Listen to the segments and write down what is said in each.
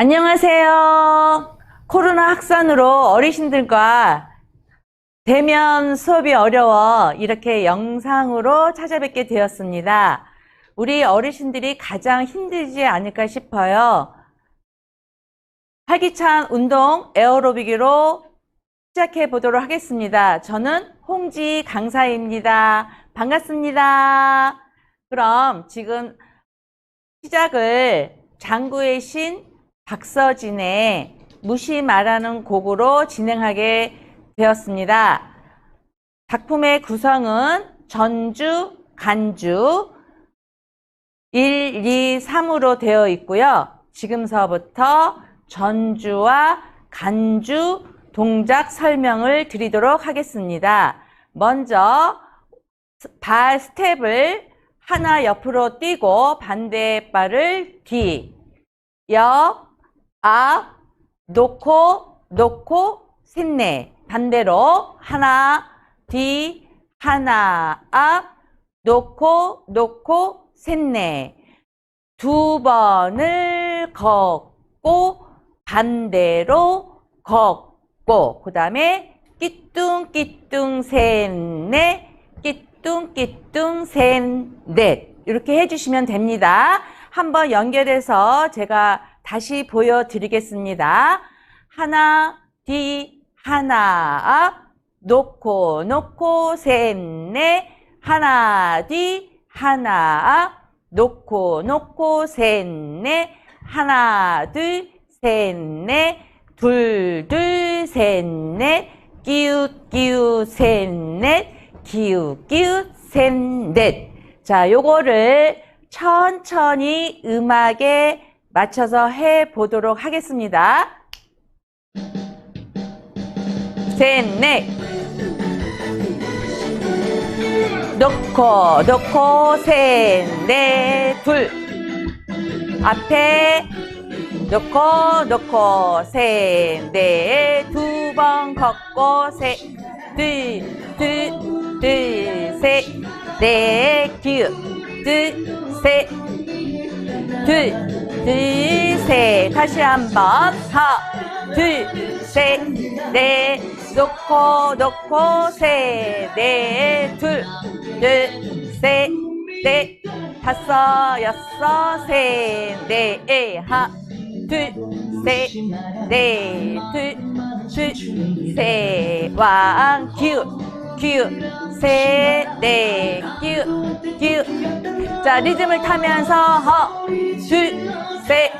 안녕하세요. 코로나 확산으로 어르신들과 대면 수업이 어려워 이렇게 영상으로 찾아뵙게 되었습니다. 우리 어르신들이 가장 힘들지 않을까 싶어요. 활기찬 운동 에어로빅으로 시작해 보도록 하겠습니다. 저는 홍지 강사입니다. 반갑습니다. 그럼 지금 시작을 장구의 신 박서진의 무시 말하는 곡으로 진행하게 되었습니다. 작품의 구성은 전주, 간주 1, 2, 3으로 되어 있고요. 지금서부터 전주와 간주 동작 설명을 드리도록 하겠습니다. 먼저 발 스텝을 하나 옆으로 뛰고 반대 발을 뒤, 옆, 앞, 놓고, 놓고, 셋네. 반대로 하나, 뒤, 하나, 앞, 놓고, 놓고, 셋네. 두 번을 걷고, 반대로 걷고, 그 다음에 끼뚱끼뚱 셋넷, 끼뚱끼뚱 셋넷. 이렇게 해주시면 됩니다. 한번 연결해서 제가 다시 보여드리겠습니다. 하나, 뒤, 하나, 앞, 놓고, 놓고, 셋, 넷, 하나, 뒤, 하나, 앞, 놓고, 놓고, 셋, 넷, 하나, 둘, 셋, 넷, 둘, 둘, 셋, 넷, 끼웃, 끼웃, 셋, 넷, 기웃, 기웃, 셋, 넷. 자, 요거를 천천히 음악에 맞춰서 해 보도록 하겠습니다. 셋, 넷. 놓고, 놓고, 셋, 넷, 둘. 앞에 놓고, 놓고, 셋, 넷, 두 번 걷고, 셋, 둘, 둘, 둘, 셋, 넷, 기웃, 둘, 셋, 둘, 둘, 셋. 다시 한 번. 하나, 둘, 셋, 넷. 놓고, 놓고, 셋, 넷. 둘, 둘, 셋, 넷. 다섯, 여섯, 셋, 넷. 하나, 둘, 셋, 넷. 둘, 둘, 셋. 왕, 기웃, 기웃. 셋, 넷. 기웃. 자, 리듬을 타면서 허, 둘, 셋,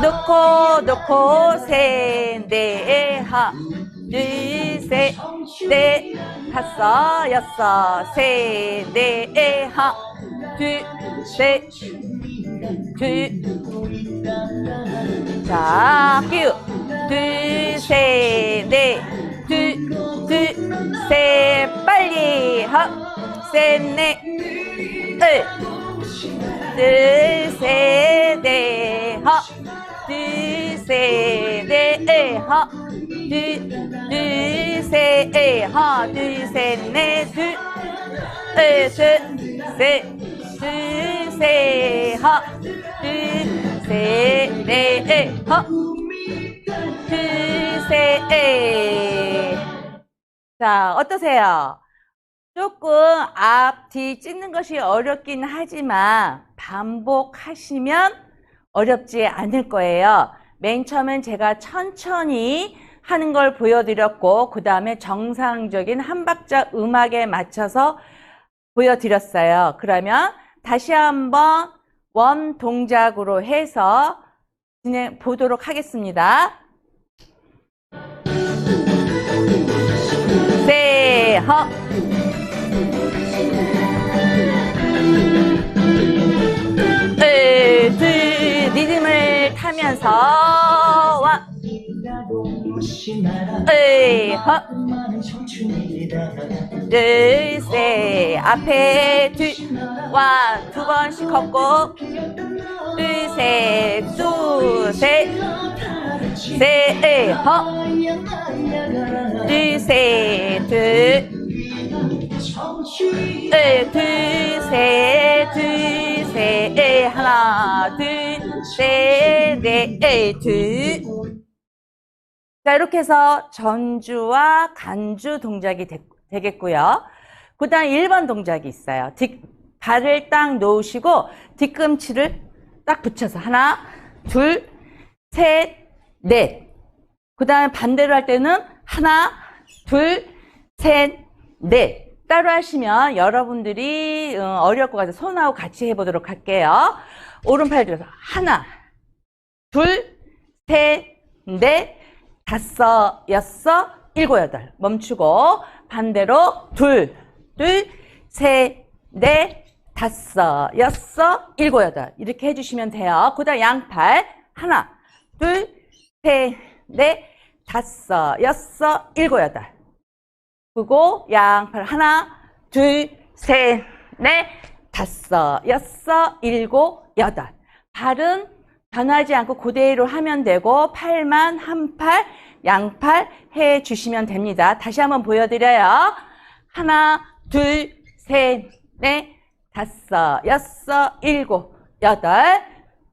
놓고, 놓고, 셋, 넷, 하, 둘, 셋, 넷, 다섯, 여섯, 셋, 넷, 하, 둘, 셋, 둘, 자, 끼우, 둘, 셋, 넷, 둘, 둘, 셋, 빨리, 하, 셋, 넷, 둘, 둘, 셋, 넷, 하, 둘, 셋, 넷, 하, 둘, 둘, 셋, 하, 둘, 셋, 넷, 둘, 둘, 둘, 셋, 둘, 셋, 하, 둘, 셋, 넷, 하, 둘, 셋. 자, 어떠세요? 조금 앞, 뒤 찍는 것이 어렵긴 하지만 반복하시면 어렵지 않을 거예요. 맨 처음엔 제가 천천히 하는 걸 보여드렸고, 그 다음에 정상적인 한 박자 음악에 맞춰서 보여드렸어요. 그러면 다시 한번 원 동작으로 해서 진행 보도록 하겠습니다. 세, 허. 둘, 둘, 리듬을 타면서 와, 둘, 허, 둘, 셋, 앞에 둘, 와, 두 번씩 걷고, 둘, 셋, 둘, 셋, 셋, 허, 둘, 셋, 둘, 둘, 둘, 셋, 둘, 셋, 하나, 둘, 셋, 넷, 에이, 둘. 자, 이렇게 해서 전주와 간주 동작이 되, 되겠고요. 그 다음 1번 동작이 있어요. 뒷, 발을 딱 놓으시고 뒤꿈치를 딱 붙여서 하나, 둘, 셋, 넷. 그 다음에 반대로 할 때는 하나, 둘, 셋, 넷. 따로 하시면 여러분들이 어, 어려울 것 같아서 손하고 같이 해보도록 할게요. 오른팔 들어서 하나, 둘, 셋, 넷, 다섯, 여섯, 일곱, 여덟. 멈추고 반대로 둘, 둘, 셋, 넷, 다섯, 여섯, 일곱, 여덟. 이렇게 해주시면 돼요. 그 다음 양팔 하나, 둘, 셋, 넷, 다섯, 여섯, 일곱, 여덟. 그리고 양팔 하나, 둘, 셋, 넷, 다섯, 여섯, 일곱, 여덟. 발은 변하지 않고 그대로 하면 되고 팔만 한 팔, 양팔 해 주시면 됩니다. 다시 한번 보여드려요. 하나, 둘, 셋, 넷, 다섯, 여섯, 일곱, 여덟.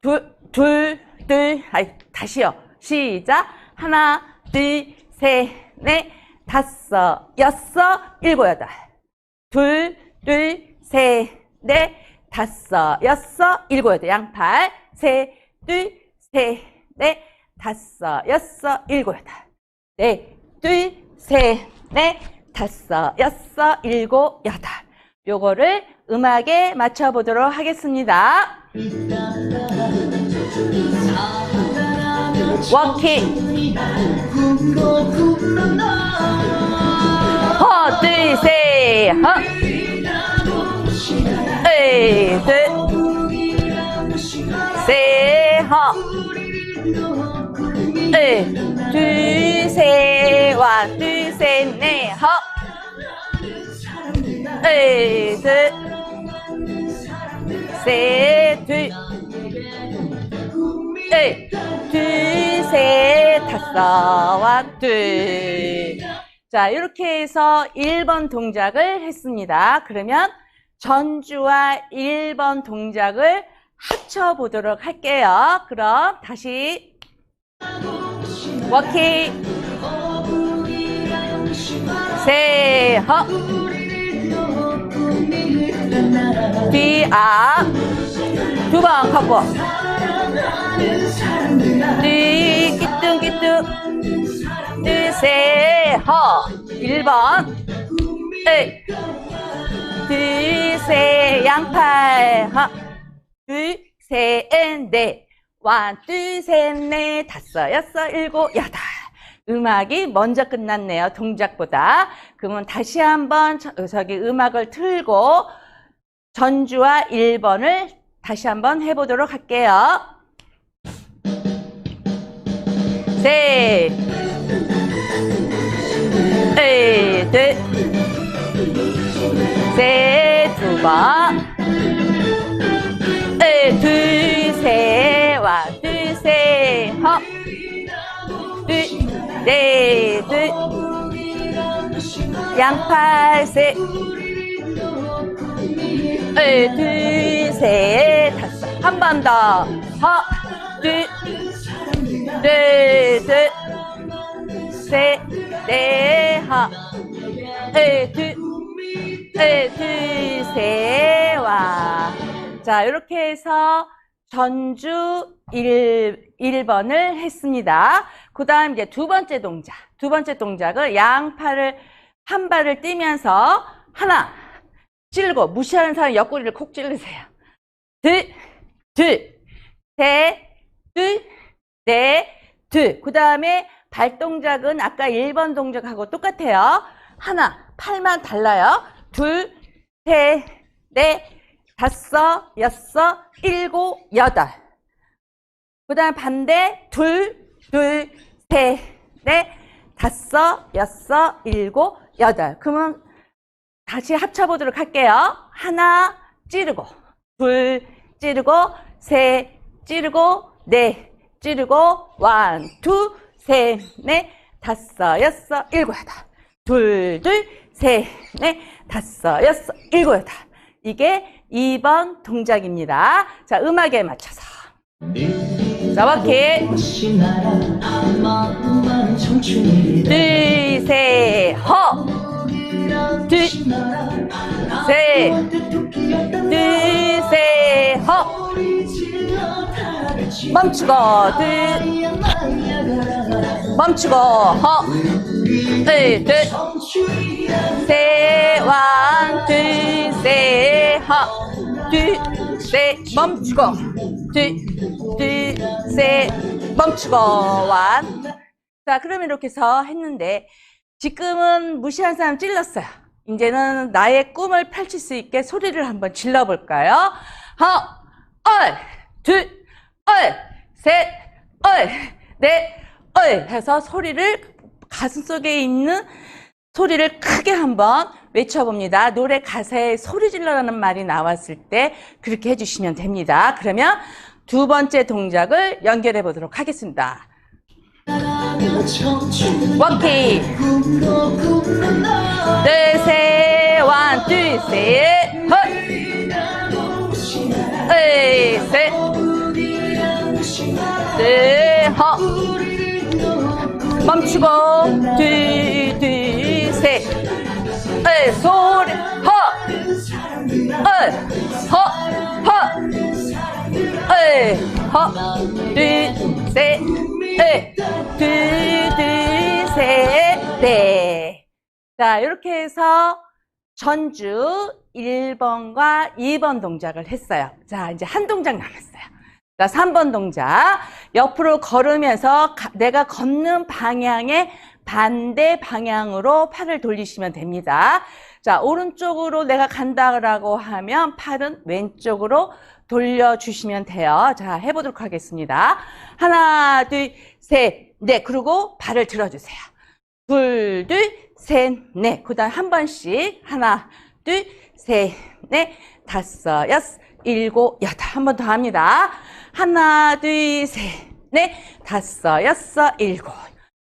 둘, 둘, 둘, 아이, 다시요. 시작. 하나, 둘, 셋, 넷, 다섯, 여섯, 일곱, 여덟. 둘, 둘, 셋, 넷, 다섯, 여섯, 일곱, 여덟. 양팔. 셋, 둘, 셋, 넷, 다섯, 여섯, 일곱, 여덟. 네, 둘, 셋, 넷, 다섯, 여섯, 일곱, 여덟. 요거를 음악에 맞춰보도록 하겠습니다. 워킹. 허, 둘, 셋, 허. 에이, 둘, 셋, 허. 에이, 둘, 둘, 셋, 다섯와 둘. 자, 이렇게 해서 1번 동작을 했습니다. 그러면 전주와 1번 동작을 합쳐보도록 할게요. 그럼 다시 워킹 세허 뒤앞 두번 걷고 뒤 끼뚱끼뚱 둘셋허 1번 에이 둘셋 양팔 허 둘셋넷 원, 둘, 셋, 넷, 다섯, 여섯, 일곱, 여덟. 음악이 먼저 끝났네요. 동작보다. 그러면 다시 한번 저, 저기 음악을 틀고 전주와 1번을 다시 한번 해보도록 할게요. 셋, 에이, 둘, 셋, 두 번. 에이, 둘, 셋, 와, 둘, 셋, 허. 둘, 넷, 둘. 양팔, 셋. 에이, 둘, 셋, 다섯. 한 번 더. 허. 둘, 에이, 둘, 셋, 와. 자, 이렇게 해서 전주 1, 1번을 했습니다. 그 다음 이제 두 번째 동작. 두 번째 동작을 양팔을, 한 발을 띄면서 하나, 찌르고, 무시하는 사람 옆구리를 콕 찌르세요. 둘, 둘, 셋, 둘, 넷, 둘. 그 다음에 발 동작은 아까 1번 동작하고 똑같아요. 하나, 팔만 달라요. 둘, 셋, 넷, 다섯, 여섯, 일곱, 여덟. 그 다음 반대, 둘, 둘, 셋, 넷, 다섯, 여섯, 일곱, 여덟. 그러면 다시 합쳐보도록 할게요. 하나, 찌르고, 둘, 찌르고, 셋, 찌르고, 넷, 찌르고, 원, 투, 셋, 넷, 다섯, 여섯, 일곱, 여덟. 둘, 둘, 셋, 넷, 다섯, 여섯, 일곱, 여덟. 이게 2번 동작입니다. 자, 음악에 맞춰서. 자, 워킹. 혹시 나라 마음만 청춘이다 둘, 셋, 허. 둘, 셋. 둘, 셋, 허. 멈추고, 둘, 멈추고, 허. 둘, 둘, 셋, 완, 둘, 셋, 허. 둘, 셋, 멈추고. 둘, 둘, 셋, 멈추고, 완. 자, 그러면 이렇게 해서 했는데, 지금은 무시한 사람 찔렀어요. 이제는 나의 꿈을 펼칠 수 있게 소리를 한번 질러볼까요? 하나, 얼, 둘, 얼, 셋, 얼, 넷, 얼 해서 소리를 가슴 속에 있는 소리를 크게 한번 외쳐봅니다. 노래 가사에 소리 질러라는 말이 나왔을 때 그렇게 해주시면 됩니다. 그러면 두 번째 동작을 연결해 보도록 하겠습니다. 워킹! 둘, 셋, 원, 둘, 셋, 헐! 둘, 셋, 둘, 허! 멈추고, 둘, 둘, 셋, 둘, 소리, 허! 얼, 허, 허! 얼, 허! 둘, 셋, 넷, 둘, 둘, 셋, 넷. 자, 이렇게 해서 전주 1번과 2번 동작을 했어요. 자, 이제 한 동작 남았어요. 자, 3번 동작. 옆으로 걸으면서 가- 내가 걷는 방향의 반대 방향으로 팔을 돌리시면 됩니다. 자, 오른쪽으로 내가 간다라고 하면 팔은 왼쪽으로 돌려주시면 돼요. 자, 해보도록 하겠습니다. 하나, 둘, 셋, 넷. 그리고 발을 들어주세요. 둘, 둘, 셋, 넷. 그 다음 한 번씩. 하나, 둘, 셋, 넷, 다섯, 여섯, 일곱, 여덟. 한 번 더 합니다. 하나, 둘, 셋, 넷, 다섯, 여섯, 일곱.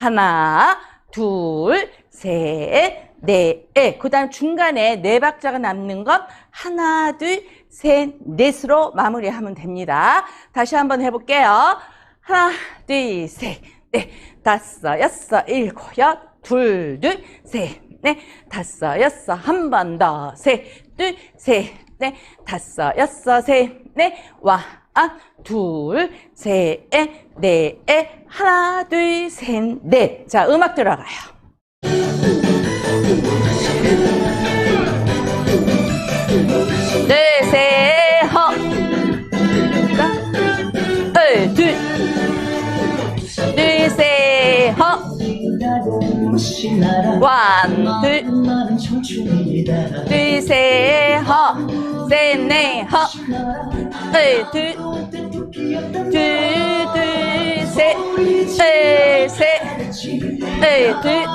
하나, 둘, 셋, 넷. 그 다음 중간에 네 박자가 남는 건 하나, 둘, 셋, 넷으로 마무리하면 됩니다. 다시 한번 해볼게요. 하나, 둘, 셋, 넷, 다섯, 여섯, 일곱, 여, 둘, 둘, 셋, 넷, 다섯, 여섯, 한 번 더, 셋, 둘, 셋, 넷, 다섯, 여섯, 셋, 넷, 와, 아, 둘, 셋, 넷, 하나, 둘, 셋, 넷. 자, 음악 들어가요. 둘, 셋, 허. 자, 둘, 둘. 둘, 셋, 허. 원, 둘, 둘, 셋, 허. 셋, 넷, 허. 둘, 둘. 둘, 둘, 셋. 둘, 셋. 둘, 둘.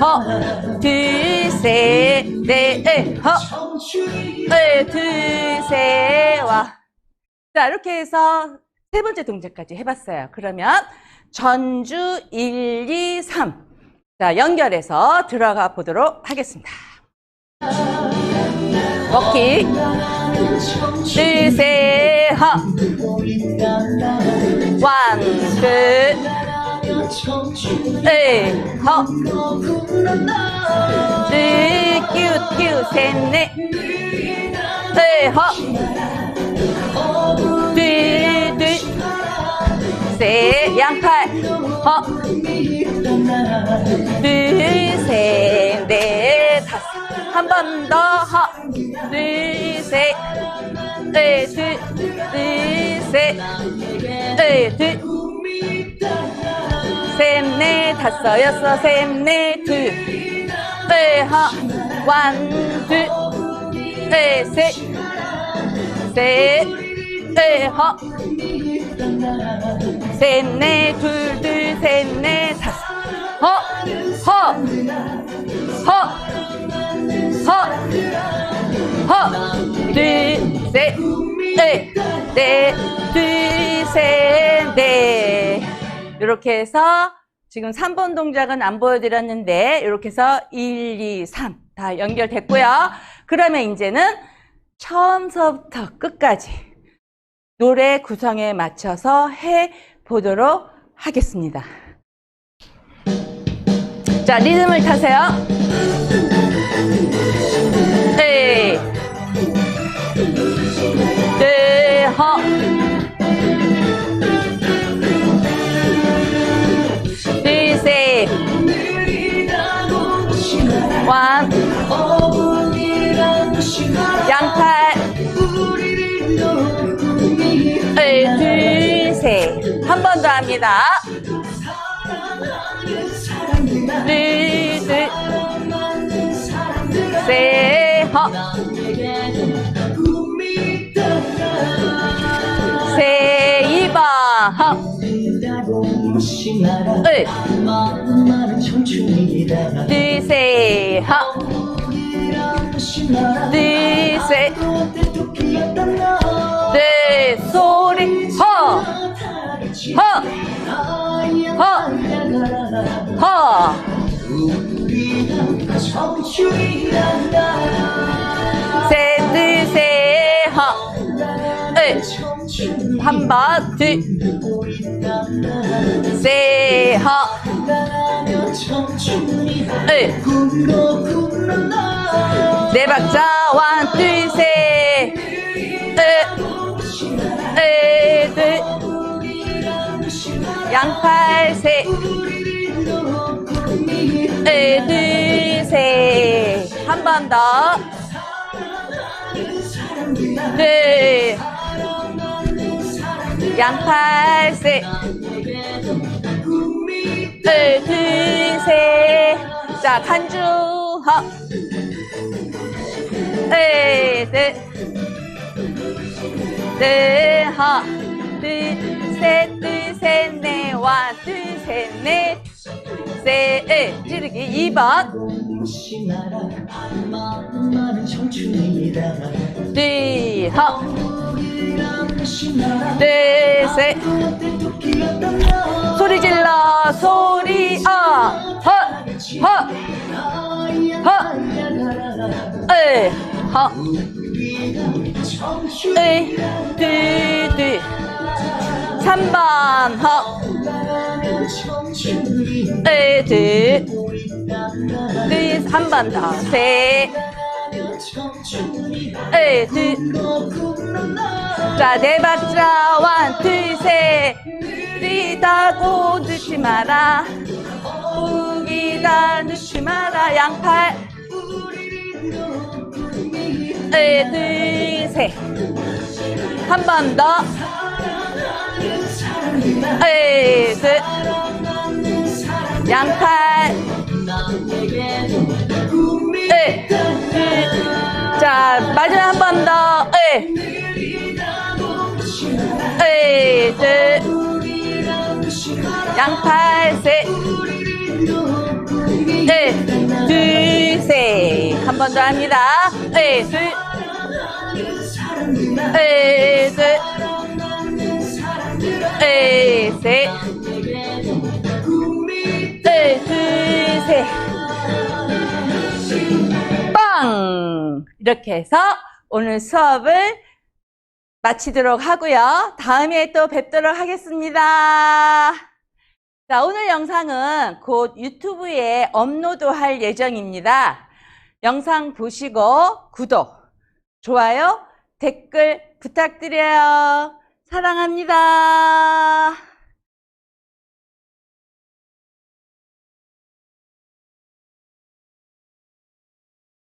허. 둘, 셋, 넷, 허. 둘, 둘, 셋, 와. 자, 이렇게 해서 세 번째 동작까지 해봤어요. 그러면 전주 1, 2, 3. 자, 연결해서 들어가 보도록 하겠습니다. 워킹. 둘, 셋, 허. 원, 둘, 셋, 허. 둘, 끼우, 끼우, 셋, 넷. 셋, 허. 둘, 둘, 셋, 양팔, 허. 둘, 셋, 넷, 다섯. 한 번 더, 허. 둘, 셋, 넷, 둘, 둘, 셋, 넷, 둘, 셋, 넷, 다섯, 여섯, 셋, 넷, 둘, 넷, 허. 원, 둘, 넷, 셋, 셋, 넷, 허. 셋, 넷, 둘, 둘, 셋, 넷, 다섯. 허, 허, 허, 허, 허. 둘, 셋, 넷, 넷, 둘, 셋, 넷. 이렇게 해서 지금 3번 동작은 안 보여드렸는데 이렇게 해서 1, 2, 3 다 연결됐고요. 그러면 이제는 처음서부터 끝까지 노래 구성에 맞춰서 해 보도록 하겠습니다. 자, 리듬을 타세요. 허. 둘, 셋. 느리다고 묻지 마라 완. 양팔. 우리를 놓을 꿈이 둘, 둘, 셋. 한 번 더 합니다. 사랑하는 사람들아 둘, 둘, 사랑하는 사람들아 셋, 허. 셋, 이번, 허. 느리다고 묻지 마라 을. 마음 많은 청춘이다 둘, 셋, 허. 우리란 묻지 마라 둘, 셋. 그때도 피었던 너 네, 소리, 허. 허. 허. 허. 우리가 청춘이란다 셋, 둘, 셋, 허. 을. 한 번, 둘, 셋, 허. 을. 네 박자, 원, 둘, 셋. 을. 을, 둘. 양팔, 셋. 을, 둘, 셋. 한번 더. 둘. 양팔, 셋. 을, 둘, 셋. 자, 간주, 허. 을, 둘. 둘, 허. 둘, 셋, 둘, 셋, 넷, 와, 둘, 셋, 넷. 셋, 을, 찌르기 2번. 둘, 허. 둘, 셋. 소리 질러, 소리, 어. 허, 허, 허. 을, 허. 을, 둘, 둘. 3번, 허. 을, 둘. 둘, 한번 더. 셋. 을, 둘. 자, 네 박자, 원, 둘, 셋. 느리다고 늦지 마라. 우기다 늦지 마라. 양팔. 을, 둘, 셋. 한 번 더. 을, 둘. 양팔. 자, 마지막 한 번 더. 을. 을, 둘. 양팔, 셋. 을, 둘, 셋. 한 번 더 합니다. 을, 둘. 을, 둘. 을, 셋. 을, 둘, 셋. 이렇게 해서 오늘 수업을 마치도록 하고요. 다음에 또 뵙도록 하겠습니다. 자, 오늘 영상은 곧 유튜브에 업로드할 예정입니다. 영상 보시고 구독, 좋아요, 댓글 부탁드려요. 사랑합니다.